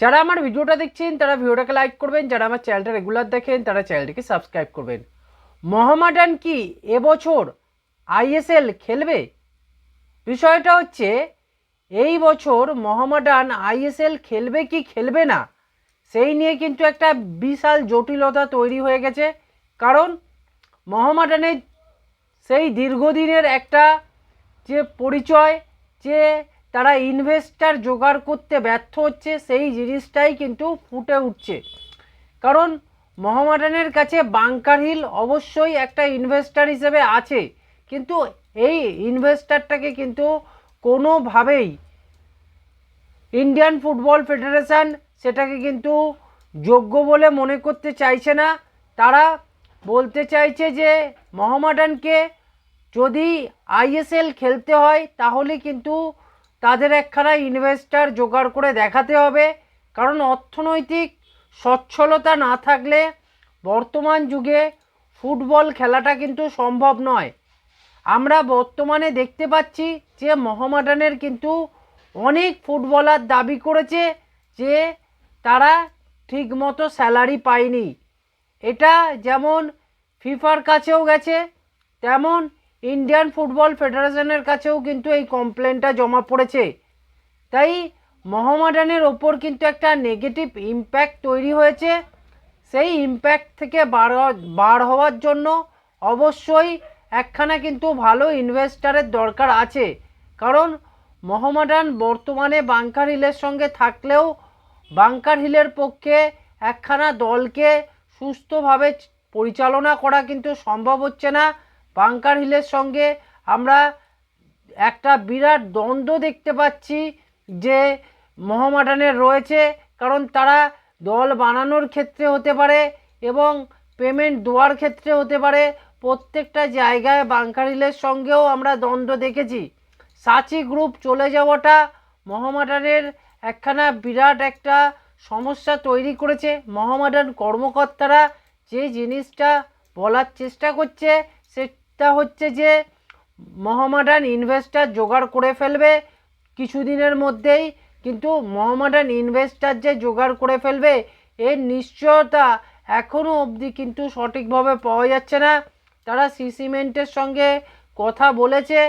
যারা আমার ভিডিওটা দেখছেন, তারা ভিডিওটাকে লাইক করবেন, যারা আমার চ্যানেলটা রেগুলার দেখেন, তারা চ্যানেলটিকে সাবস্ক্রাইব করবেন। মোহামেডান কি এবছর আইএসএল খেলবে? বিষয়টা হচ্ছে, এই বছর মোহামেডান আইএসএল খেলবে কি খেলবে না, সেই নিয়ে কিন্তু একটা বিশাল জটিলতা তৈরি হয়ে গেছে। কারণ মোহামেডানের সেই দীর্ঘদিনের একটা যে পরিচয়, যে তারা ইনভেস্টার জোগাড় করতে ব্যর্থ হচ্ছে, সেই জিনিসটাই কিন্তু ফুটে উঠছে। কারণ মোহামেডানের কাছে বাংকার হিল অবশ্যই একটা ইনভেস্টার হিসেবে আছে। কিন্তু এই ইনভেস্টারটাকে কিন্তু কোনোভাবেই ইন্ডিয়ান ফুটবল ফেডারেশান সেটাকে কিন্তু যোগ্য বলে মনে করতে চাইছে না। তারা বলতে চাইছে যে মোহামেডানকে যদি আইএসএল খেলতে হয়, তাহলে কিন্তু তাদের একখানা ইনভেস্টার জোগাড় করে দেখাতে হবে। কারণ অর্থনৈতিক সচ্ছলতা না থাকলে বর্তমান যুগে ফুটবল খেলাটা কিন্তু সম্ভব নয়। আমরা বর্তমানে দেখতে পাচ্ছি যে মোহামেডানের কিন্তু অনেক ফুটবলার দাবি করেছে যে তারা ঠিকমতো স্যালারি পায়নি। এটা যেমন ফিফার কাছেও গেছে, তেমন ইন্ডিয়ান ফুটবল ফেডারেশনের কাছেও কিন্তু এই কমপ্লেনটা জমা পড়েছে। তাই মোহামেডানের ওপর কিন্তু একটা নেগেটিভ ইম্প্যাক্ট তৈরি হয়েছে। সেই ইম্প্যাক্ট থেকে বার বার হওয়ার জন্য অবশ্যই একখানা কিন্তু ভালো ইনভেস্টারের দরকার আছে। কারণ মোহামেডান বর্তমানে বাংকার হিলের সঙ্গে থাকলেও বাংকার হিলের পক্ষে একখানা দলকে সুস্থভাবে পরিচালনা করা কিন্তু সম্ভব হচ্ছে না। বাংকার হিলের সঙ্গে আমরা একটা বিরাট দ্বন্দ্ব দেখতে পাচ্ছি যে মোহামেডানের রয়েছে, কারণ তারা দল বানানোর ক্ষেত্রে হতে পারে এবং পেমেন্ট দেওয়ার ক্ষেত্রে হতে পারে। প্রত্যেকটা জায়গায় বাংকার হিলের সঙ্গেও আমরা দ্বন্দ্ব দেখেছি। সাচি গ্রুপ চলে যাওয়াটা মোহামেডানের একখানা বিরাট একটা সমস্যা তৈরি করেছে। মোহামেডান কর্মকর্তারা যে জিনিসটা বলার চেষ্টা করছে সেটা হচ্ছে যে মোহামেডান ইনভেস্টার জোগাড় করে ফেলবে কিছুদিনের মধ্যেই, কিন্তু মোহামেডান ইনভেস্টার যে জোগাড় করে ফেলবে, এর নিশ্চয়তা এখনও অবধি কিন্তু সঠিকভাবে পাওয়া যাচ্ছে না। তারা সি সিমেন্টের সঙ্গে কথা বলেছে,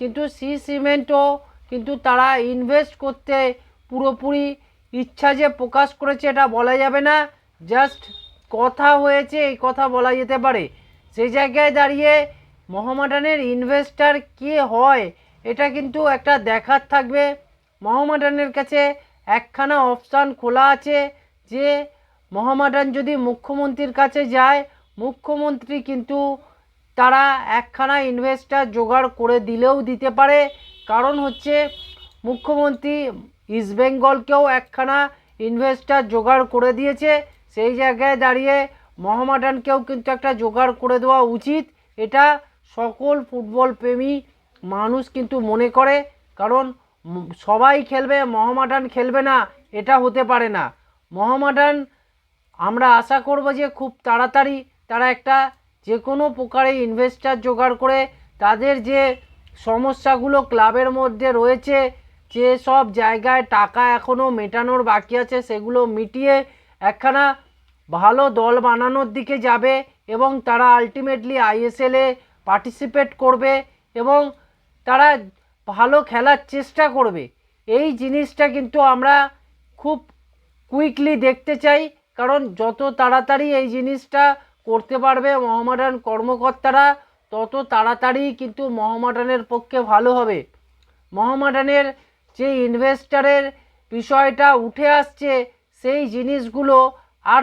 কিন্তু সি সিমেন্টও কিন্তু তারা ইনভেস্ট করতে পুরোপুরি ইচ্ছা যে প্রকাশ করেছে এটা বলা যাবে না। জাস্ট কথা হয়েছে, এই কথা বলা যেতে পারে। সেই জায়গায় দাঁড়িয়ে মোহামেডানের ইনভেস্টার কে হয়, এটা কিন্তু একটা দেখার থাকবে। মহামাডানের কাছে একখানা অপশান খোলা আছে যে, মহামাডান যদি মুখ্যমন্ত্রীর কাছে যায়, মুখ্যমন্ত্রী কিন্তু তারা একখানা ইনভেস্টার জোগাড় করে দিলেও দিতে পারে। কারণ হচ্ছে, মুখ্যমন্ত্রী ইস্টবেঙ্গলকেও একখানা ইনভেস্টার জোগাড় করে দিয়েছে। সেই জায়গায় দাঁড়িয়ে মহামাডানকেও কিন্তু একটা জোগাড় করে দেওয়া উচিত। এটা সকল ফুটবল প্রেমী মানুষ কিন্তু মনে করে, কারণ সবাই খেলবে, মোহামেডান খেলবে না, এটা হতে পারে না। মোহামেডান, আমরা আশা করব যে খুব তাড়াতাড়ি তারা একটা যে কোনো প্রকারে ইনভেস্টার জোগাড় করে তাদের যে সমস্যাগুলো ক্লাবের মধ্যে রয়েছে, যে সব জায়গায় টাকা এখনও মেটানোর বাকি আছে, সেগুলো মিটিয়ে একখানা ভালো দল বানানোর দিকে যাবে এবং তারা আলটিমেটলি আইএসএলে পার্টিসিপেট করবে এবং তারা ভালো খেলার চেষ্টা করবে। এই জিনিসটা কিন্তু আমরা খুব কুইকলি দেখতে চাই, কারণ যত তাড়াতাড়ি এই জিনিসটা করতে পারবে মোহামেডান কর্মকর্তারা, তত তাড়াতাড়ি কিন্তু মোহামেডানের পক্ষে ভালো হবে। মোহামেডানের যে ইনভেস্টারের বিষয়টা উঠে আসছে, সেই জিনিসগুলো আর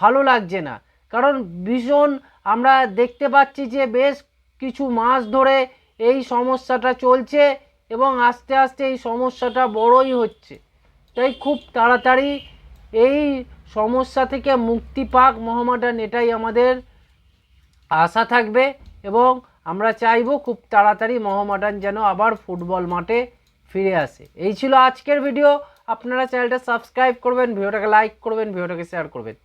ভালো লাগছে না। কারণ ভীষণ আমরা দেখতে পাচ্ছি যে বেশ কিছু মাস ধরে এই সমস্যাটা চলছে এবং আস্তে আস্তে এই সমস্যাটা বড়ই হচ্ছে। তাই খুব তাড়াতাড়ি এই সমস্যা থেকে মুক্তি পাক মোহামেডান এটাই আমাদের আশা থাকবে এবং আমরা চাইব খুব তাড়াতাড়ি মহামাডান যেন আবার ফুটবল মাঠে ফিরে আসে। এই ছিল আজকের ভিডিও। আপনারা চ্যানেলটা সাবস্ক্রাইব করবেন, ভিডিওটাকে লাইক করবেন, ভিডিওটাকে শেয়ার করবেন।